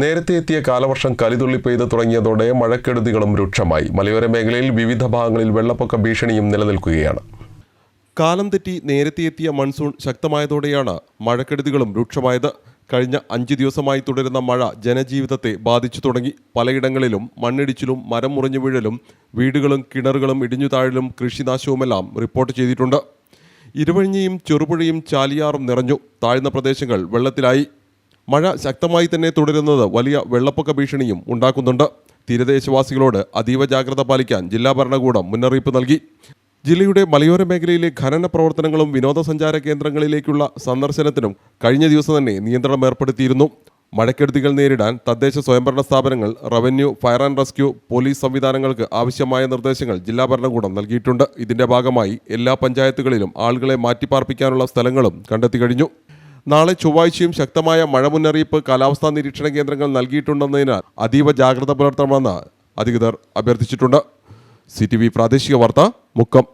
നേരത്തെ എത്തിയ കാലവർഷം കലിതുള്ളി പെയ്ത് തുടങ്ങിയതോടെ മഴക്കെടുതികളും രൂക്ഷമായി. മലയോര മേഖലയിൽ വിവിധ ഭാഗങ്ങളിൽ വെള്ളപ്പൊക്ക ഭീഷണിയും നിലനിൽക്കുകയാണ്. കാലം തെറ്റി നേരത്തെ എത്തിയ മൺസൂൺ ശക്തമായതോടെയാണ് മഴക്കെടുതികളും രൂക്ഷമായത്. കഴിഞ്ഞ അഞ്ച് ദിവസമായി തുടരുന്ന മഴ ജനജീവിതത്തെ ബാധിച്ചു തുടങ്ങി. പലയിടങ്ങളിലും മണ്ണിടിച്ചിലും മരം മുറിഞ്ഞു വീഴലും വീടുകളും കിണറുകളും ഇടിഞ്ഞു താഴലും കൃഷിനാശവുമെല്ലാം റിപ്പോർട്ട് ചെയ്തിട്ടുണ്ട്. ഇരുവഴിഞ്ഞിയും ചെറുപുഴയും ചാലിയാറും നിറഞ്ഞു. താഴ്ന്ന പ്രദേശങ്ങൾ വെള്ളത്തിലായി. മഴ ശക്തമായി തന്നെ തുടരുന്നത് വലിയ വെള്ളപ്പൊക്ക ഭീഷണിയും ഉണ്ടാക്കുന്നുണ്ട്. തീരദേശവാസികളോട് അതീവ ജാഗ്രത പാലിക്കാൻ ജില്ലാ ഭരണകൂടം മുന്നറിയിപ്പ് നൽകി. ജില്ലയുടെ മലയോര മേഖലയിലെ ഖനന പ്രവർത്തനങ്ങളും വിനോദസഞ്ചാര കേന്ദ്രങ്ങളിലേക്കുള്ള സന്ദർശനത്തിനും കഴിഞ്ഞ ദിവസം തന്നെ നിയന്ത്രണം ഏർപ്പെടുത്തിയിരുന്നു. മഴക്കെടുതികൾ നേരിടാൻ തദ്ദേശ സ്വയംഭരണ സ്ഥാപനങ്ങൾ revenue fire and rescue police സംവിധാനങ്ങൾക്ക് ആവശ്യമായ നിർദ്ദേശങ്ങൾ ജില്ലാ ഭരണകൂടം നൽകിയിട്ടുണ്ട്. ഇതിന്റെ ഭാഗമായി എല്ലാ പഞ്ചായത്തുകളിലും ആളുകളെ മാറ്റിപ്പാർപ്പിക്കാനുള്ള സ്ഥലങ്ങളും കണ്ടെത്തി കഴിഞ്ഞു. നാളെ ചൊവ്വാഴ്ചയും ശക്തമായ മഴ മുന്നറിയിപ്പ് കാലാവസ്ഥാ നിരീക്ഷണ കേന്ദ്രങ്ങൾ നൽകിയിട്ടുണ്ടെന്നതിനാൽ അതീവ ജാഗ്രത പുലർത്തണമെന്ന് അധികൃതർ അഭ്യർത്ഥിച്ചിട്ടുണ്ട്. സി പ്രാദേശിക വാർത്ത മുക്കം.